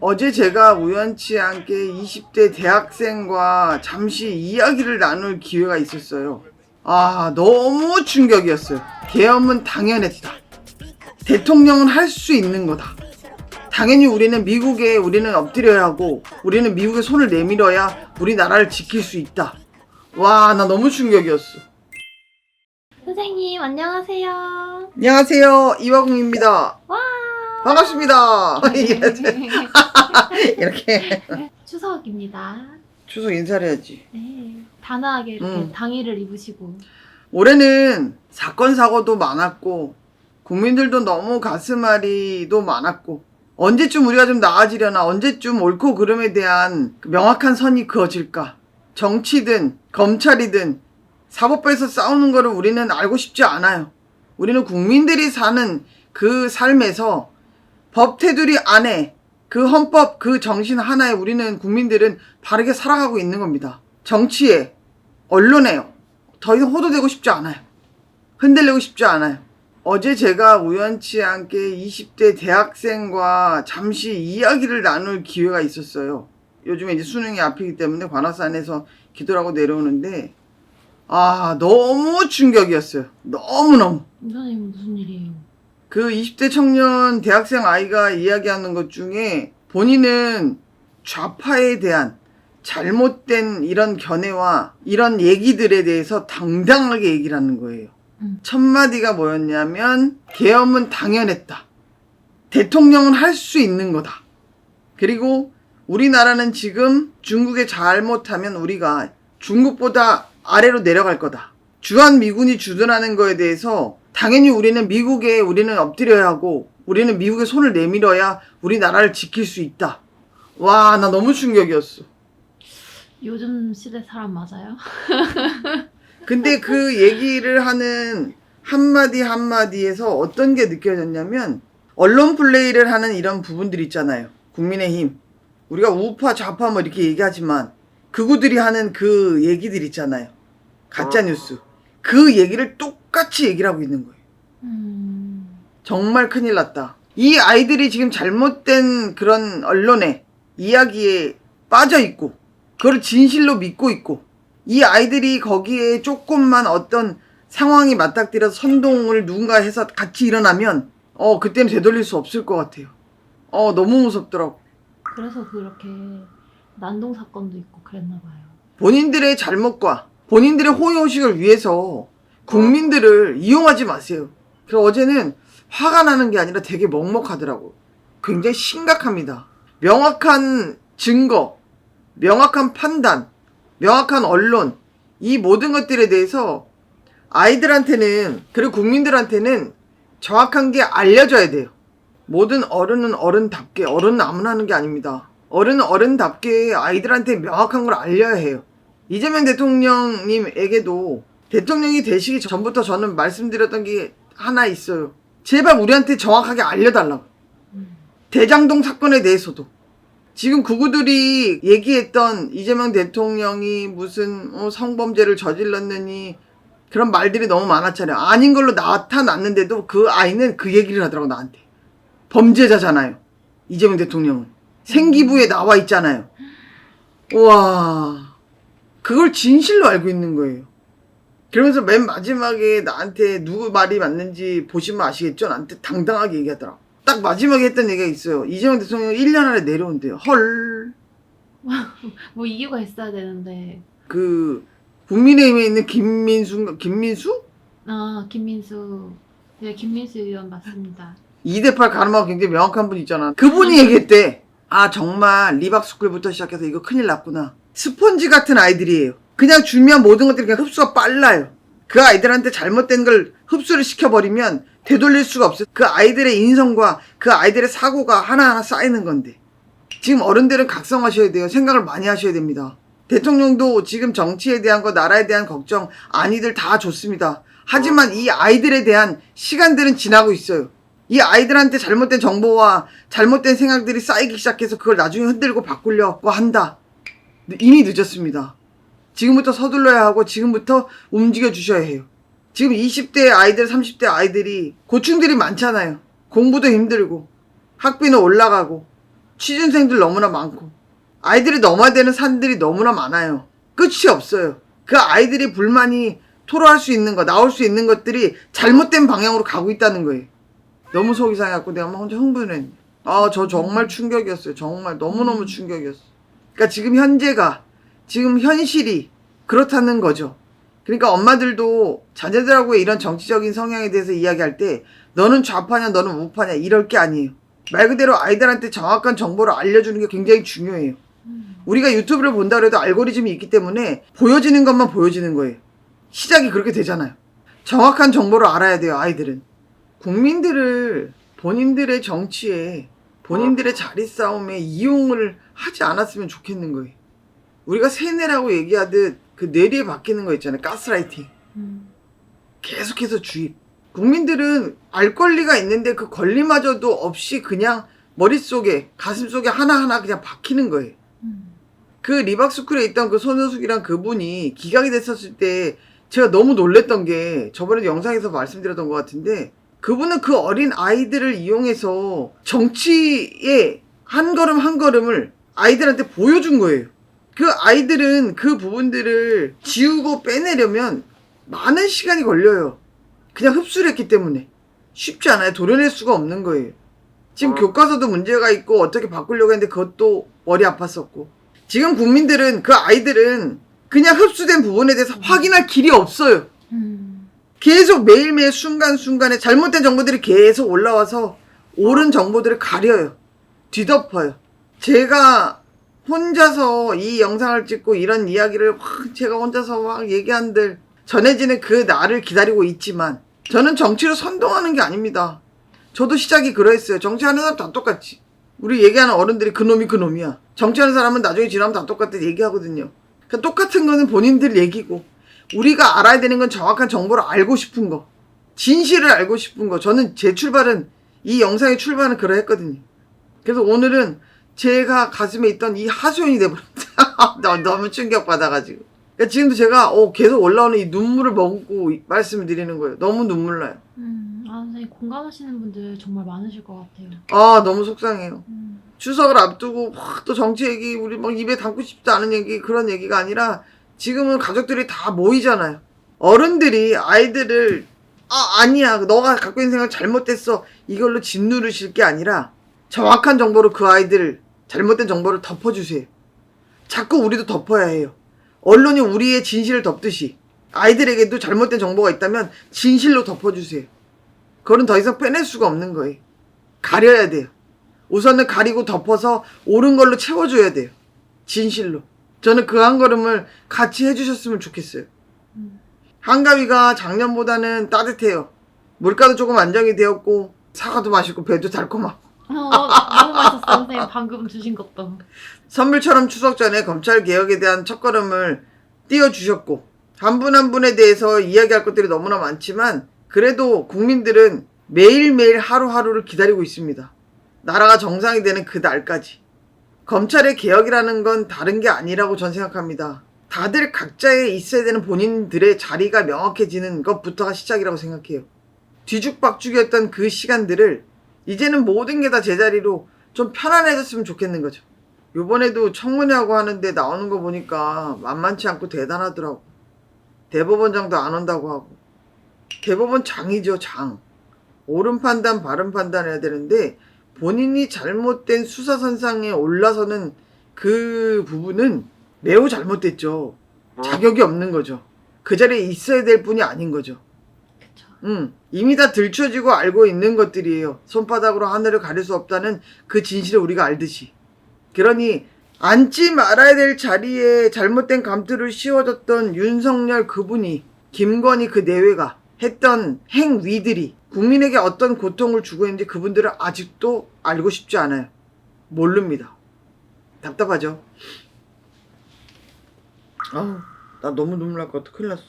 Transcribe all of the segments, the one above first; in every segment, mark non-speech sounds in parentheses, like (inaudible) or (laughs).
어제 제가 우연치 않게 20대 대학생과 잠시 이야기를 나눌 기회가 있었어요. 아, 너무 충격이었어요. 계엄은 당연했다. 대통령은 할 수 있는 거다. 당연히 우리는 미국에 우리는 엎드려야 하고 우리는 미국에 손을 내밀어야 우리나라를 지킬 수 있다. 와, 나 너무 충격이었어. 선생님 안녕하세요. 안녕하세요. 이화궁입니다. 와. 반갑습니다. (laughs) (laughs) 이렇게 추석입니다. 추석 인사를 해야지. 네. 단아하게 이렇게 음. 당의를 입으시고 올해는 사건 사고도 많았고 국민들도 너무 가슴앓이도 많았고 언제쯤 우리가 좀 나아지려나 언제쯤 옳고 그름에 대한 그 명확한 선이 그어질까 정치든 검찰이든 사법부에서 싸우는 거를 우리는 알고 싶지 않아요 우리는 국민들이 사는 그 삶에서 법 테두리 안에 그 헌법 그 정신 하나에 우리는 국민들은 바르게 살아가고 있는 겁니다 정치에 언론에요 더 이상 호도되고 싶지 않아요. 흔들리고 싶지 않아요. 어제 제가 우연치 않게 20대 대학생과 잠시 이야기를 나눌 기회가 있었어요. 요즘에 이제 수능이 앞이기 때문에 관악산에서 기도를 하고 내려오는데, 아, 너무 충격이었어요. 너무너무. 선생님 무슨 일이에요? 그 20대 청년 대학생 아이가 이야기하는 것 중에 본인은 좌파에 대한 잘못된 이런 견해와 이런 얘기들에 대해서 당당하게 얘기를 하는 거예요. 음. 첫 마디가 뭐였냐면 계엄은 당연했다. 대통령은 할 수 있는 거다. 그리고 우리나라는 지금 중국에 잘못하면 우리가 중국보다 아래로 내려갈 거다. 주한 미군이 주둔하는 거에 대해서 당연히 우리는 미국에 우리는 엎드려야 하고 우리는 미국에 손을 내밀어야 우리나라를 지킬 수 있다. 와, 나 너무 충격이었어. 요즘 시대 사람 맞아요? (laughs) 근데 그 얘기를 하는 한마디 한마디에서 어떤 게 느껴졌냐면 언론 플레이를 하는 이런 부분들 있잖아요. 국민의힘. 우리가 우파 좌파 뭐 이렇게 얘기하지만 그구들이 하는 그 얘기들 있잖아요. 가짜 뉴스. 그 얘기를 똑같이 얘기를 하고 있는 거예요. 음. 정말 큰일 났다. 이 아이들이 지금 잘못된 그런 언론의 이야기에 빠져 있고, 그걸 진실로 믿고 있고, 이 아이들이 거기에 조금만 어떤 상황이 맞닥뜨려서 선동을 누군가 해서 같이 일어나면, 어, 그때는 되돌릴 수 없을 것 같아요. 어, 너무 무섭더라고. 그래서 그렇게 난동 사건도 있고 그랬나 봐요. 본인들의 잘못과 본인들의 호의호식을 위해서 국민들을 이용하지 마세요. 그래서 어제는 화가 나는 게 아니라 되게 먹먹하더라고. 굉장히 심각합니다. 명확한 증거, 명확한 판단, 명확한 언론, 이 모든 것들에 대해서 아이들한테는, 그리고 국민들한테는 정확한 게 알려져야 돼요. 모든 어른은 어른답게, 어른은 아무나 하는 게 아닙니다. 어른은 어른답게 아이들한테 명확한 걸 알려야 해요. 이재명 대통령님에게도 대통령이 되시기 전부터 저는 말씀드렸던 게 하나 있어요. 제발 우리한테 정확하게 알려달라고. 음. 대장동 사건에 대해서도. 지금 그구들이 얘기했던 이재명 대통령이 무슨 어, 성범죄를 저질렀느니 그런 말들이 너무 많았잖아요. 아닌 걸로 나타났는데도 그 아이는 그 얘기를 하더라고 나한테. 범죄자잖아요. 이재명 대통령은. 생기부에 나와 있잖아요. 우와. 그걸 진실로 알고 있는 거예요. 그러면서 맨 마지막에 나한테 누구 말이 맞는지 보시면 아시겠죠? 나한테 당당하게 얘기하더라. 딱 마지막에 했던 얘기가 있어요. 이재명 대통령 1년 안에 내려온대요. 헐. (laughs) 뭐 이유가 있어야 되는데. 그, 국민의힘에 있는 김민수, 김민수? 아 김민수. 네 김민수 의원 맞습니다. 2대8 가늠하고 굉장히 명확한 분 있잖아. 그분이 얘기했대. 아, 정말 리박스쿨부터 시작해서 이거 큰일 났구나. 스펀지 같은 아이들이에요. 그냥 주면 모든 것들이 그냥 흡수가 빨라요. 그 아이들한테 잘못된 걸 흡수를 시켜버리면 되돌릴 수가 없어요. 그 아이들의 인성과 그 아이들의 사고가 하나하나 쌓이는 건데. 지금 어른들은 각성하셔야 돼요. 생각을 많이 하셔야 됩니다. 대통령도 지금 정치에 대한 거, 나라에 대한 걱정, 아니들 다 좋습니다. 하지만 이 아이들에 대한 시간들은 지나고 있어요. 이 아이들한테 잘못된 정보와 잘못된 생각들이 쌓이기 시작해서 그걸 나중에 흔들고 바꾸려고 한다. 이미 늦었습니다. 지금부터 서둘러야 하고 지금부터 움직여 주셔야 해요. 지금 20대 아이들, 30대 아이들이 고충들이 많잖아요. 공부도 힘들고 학비는 올라가고 취준생들 너무나 많고 아이들이 넘어야 되는 산들이 너무나 많아요. 끝이 없어요. 그 아이들이 불만이 토로할 수 있는 거, 나올 수 있는 것들이 잘못된 방향으로 가고 있다는 거예요. 너무 속이 상해갖고 내가 막 혼자 흥분했네. 아, 저 정말 충격이었어요. 정말 너무너무 충격이었어. 그러니까 지금 현재가, 지금 현실이 그렇다는 거죠. 그러니까 엄마들도 자녀들하고의 이런 정치적인 성향에 대해서 이야기할 때 너는 좌파냐, 너는 우파냐 이럴 게 아니에요. 말 그대로 아이들한테 정확한 정보를 알려주는 게 굉장히 중요해요. 음. 우리가 유튜브를 본다 그래도 알고리즘이 있기 때문에 보여지는 것만 보여지는 거예요. 시작이 그렇게 되잖아요. 정확한 정보를 알아야 돼요, 아이들은. 국민들을 본인들의 정치에, 본인들의 자리 싸움에 이용을 하지 않았으면 좋겠는 거예요. 우리가 세뇌라고 얘기하듯 그 뇌리에 박히는 거 있잖아요. 가스라이팅. 음. 계속해서 주입. 국민들은 알 권리가 있는데 그 권리마저도 없이 그냥 머릿속에, 가슴속에 하나하나 그냥 박히는 거예요. 음. 그 리박스쿨에 있던 그 손효숙이랑 그분이 기각이 됐었을 때 제가 너무 놀랬던 게 저번에 영상에서 말씀드렸던 것 같은데 그분은 그 어린 아이들을 이용해서 정치의 한 걸음 한 걸음을 아이들한테 보여준 거예요. 그 아이들은 그 부분들을 지우고 빼내려면 많은 시간이 걸려요. 그냥 흡수를 했기 때문에. 쉽지 않아요. 도려낼 수가 없는 거예요. 지금 교과서도 문제가 있고 어떻게 바꾸려고 했는데 그것도 머리 아팠었고. 지금 국민들은 그 아이들은 그냥 흡수된 부분에 대해서 확인할 길이 없어요. 음. 계속 매일매일 순간순간에 잘못된 정보들이 계속 올라와서 옳은 정보들을 가려요. 뒤덮어요. 제가 혼자서 이 영상을 찍고 이런 이야기를 확 제가 혼자서 막 얘기한들 전해지는 그 나를 기다리고 있지만 저는 정치를 선동하는 게 아닙니다. 저도 시작이 그러했어요. 정치하는 사람 다 똑같지. 우리 얘기하는 어른들이 그놈이 그놈이야. 정치하는 사람은 나중에 지나면 다 똑같다 얘기하거든요. 그 똑같은 거는 본인들 얘기고 우리가 알아야 되는 건 정확한 정보를 알고 싶은 거. 진실을 알고 싶은 거. 저는 제 출발은 이 영상의 출발은 그러했거든요. 그래서 오늘은 제가 가슴에 있던 이 하소연이 돼버렸다. (laughs) 나 너무 충격받아가지고. 그러니까 지금도 제가 어, 계속 올라오는 이 눈물을 이- 말씀을 드리는 거예요. 너무 눈물 나요. 음. 아, 선생님 공감하시는 분들 정말 많으실 것 같아요. 아, 너무 속상해요. 음. 추석을 앞두고 막 또 정치 얘기 우리 막 입에 담고 싶지 않은 얘기 그런 얘기가 아니라 지금은 가족들이 다 모이잖아요. 어른들이 아이들을 아 아니야 너가 갖고 있는 생각 잘못됐어 이걸로 짓누르실 게 아니라 정확한 정보로 그 아이들 잘못된 정보를 덮어주세요. 자꾸 우리도 덮어야 해요. 언론이 우리의 진실을 덮듯이 아이들에게도 잘못된 정보가 있다면 진실로 덮어주세요. 그거는 더 이상 빼낼 수가 없는 거예요. 가려야 돼요. 우선은 가리고 덮어서 옳은 걸로 채워줘야 돼요. 진실로. 저는 그 한 걸음을 같이 해주셨으면 좋겠어요. 음. 한가위가 작년보다는 따뜻해요. 물가도 조금 안정이 되었고 사과도 맛있고 배도 달콤하고 어, 너무 맛있었어, 선생님. 방금 주신 것도. 선물처럼 추석 전에 검찰 개혁에 대한 첫걸음을 띄워주셨고 한 분 한 분에 대해서 이야기할 것들이 너무나 많지만 그래도 국민들은 매일매일 하루하루를 기다리고 있습니다. 나라가 정상이 되는 그 날까지. 검찰의 개혁이라는 건 다른 게 아니라고 전 생각합니다. 다들 각자에 있어야 되는 본인들의 자리가 명확해지는 것부터가 시작이라고 생각해요. 뒤죽박죽이었던 그 시간들을 이제는 모든 게 다 제자리로 좀 편안해졌으면 좋겠는 거죠. 요번에도 청문회하고 하는데 나오는 거 보니까 만만치 않고 대단하더라고. 대법원장도 안 온다고 하고. 대법원 장이죠, 장. 옳은 판단, 바른 판단 해야 되는데 본인이 잘못된 수사선상에 올라서는 그 부분은 매우 잘못됐죠. 자격이 없는 거죠. 그 자리에 있어야 될 분이 아닌 거죠. 그쵸. 음, 이미 다 들춰지고 알고 있는 것들이에요. 손바닥으로 하늘을 가릴 수 없다는 그 진실을 우리가 알듯이. 그러니 앉지 말아야 될 자리에 잘못된 감투를 씌워줬던 윤석열 그분이 김건희 그 내외가 했던 행위들이 국민에게 어떤 고통을 주고 있는지 그분들은 아직도 알고 싶지 않아요. 모릅니다. 답답하죠. 아우, 나 너무 눈물 날 것 같아. 큰일 났어.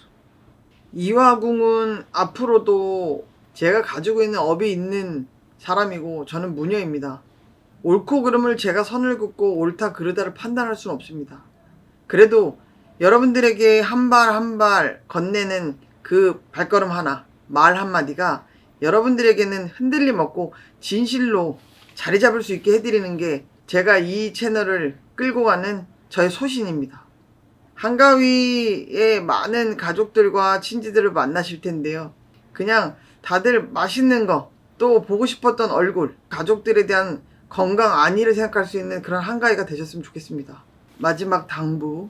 이화궁은 앞으로도 제가 가지고 있는 업이 있는 사람이고 저는 무녀입니다. 옳고 그름을 제가 선을 긋고 옳다 그르다를 판단할 수는 없습니다. 그래도 여러분들에게 한 발 한 발 건네는 그 발걸음 하나, 말 한마디가 여러분들에게는 흔들림 없고 진실로 자리 잡을 수 있게 해드리는 게 제가 이 채널을 끌고 가는 저의 소신입니다. 한가위의 많은 가족들과 친지들을 만나실 텐데요. 그냥 다들 맛있는 거, 또 보고 싶었던 얼굴, 가족들에 대한 건강 안위를 생각할 수 있는 그런 한가위가 되셨으면 좋겠습니다. 마지막 당부.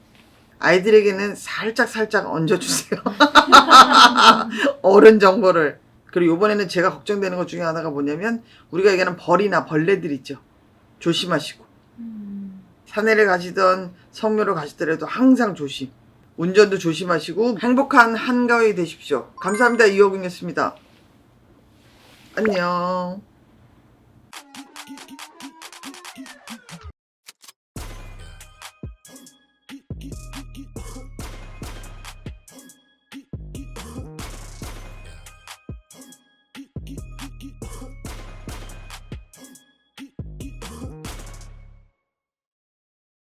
아이들에게는 살짝 살짝 얹어주세요. (laughs) 어른 정보를. 그리고 이번에는 제가 걱정되는 것 중에 하나가 뭐냐면 우리가 얘기하는 벌이나 벌레들 있죠. 조심하시고. 음, 산에를 가시던 성묘를 가시더라도 항상 조심. 운전도 조심하시고 행복한 한가위 되십시오. 감사합니다. 이호근이었습니다. 안녕.